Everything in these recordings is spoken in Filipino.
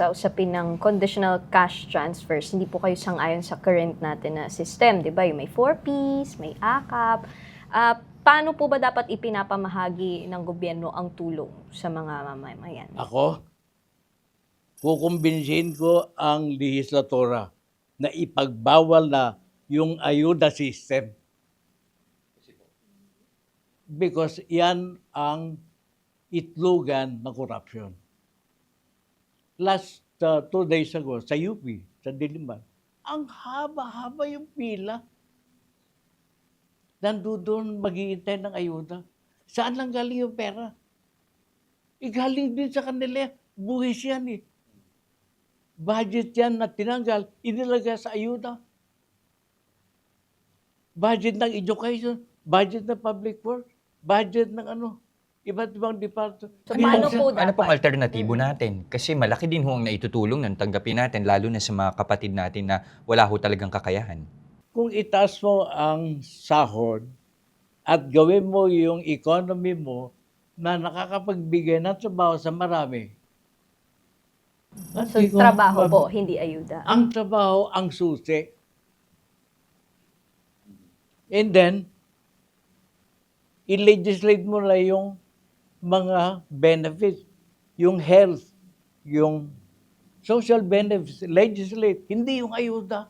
sa usapin ng conditional cash transfers, hindi po kayo sang-ayon sa current natin na system, di ba? Yung may 4Ps, may AKAP. Ah, paano po ba dapat ipinapamahagi ng gobyerno ang tulong sa mga mamamayan? Ako, kukumbinsin ko ang legislatura na ipagbawal na yung ayuda system. Because yan ang itlogan ng corruption. Last uh, two days ago, sa UP, sa Diliman, ang haba-haba yung pila. Nandoon maghihintay ng ayuda. Saan lang galing yung pera? Igaling din sa kanila. Buhis yan eh. Budget yan na tinanggal, inilagay sa ayuda. Budget ng education, budget ng public works, budget ng ano, iba't ibang department. So, Ano paano pong- po Ano pong dapat? alternatibo natin? Kasi malaki din ho ang naitutulong ng tanggapin natin, lalo na sa mga kapatid natin na wala ho talagang kakayahan. Kung itaas mo ang sahod at gawin mo yung economy mo na nakakapagbigay ng trabaho sa marami. So, Hindi ko- trabaho po, hindi ayuda. Ang trabaho ang susi. And then, i-legislate mo na yung mga benefits, yung health, yung social benefits, legislate, hindi yung ayuda.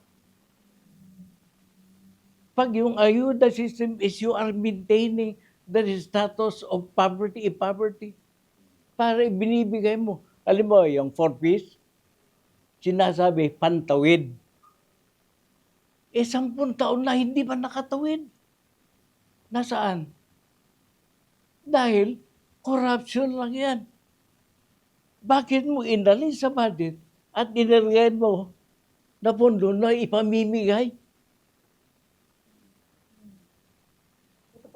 Pag yung ayuda system is you are maintaining the status of poverty, poverty, para binibigay mo. Alam mo, yung four piece, sinasabi, pantawid. Eh, sampung taon na hindi pa nakatawid. Nasaan? Dahil corruption lang yan. Bakit mo inalin sa budget at inilagay mo na pondo na ipamimigay?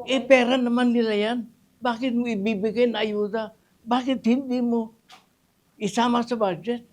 Eh, pera naman nila yan. Bakit mo ibibigay na ayuda? Bakit hindi mo isama sa budget?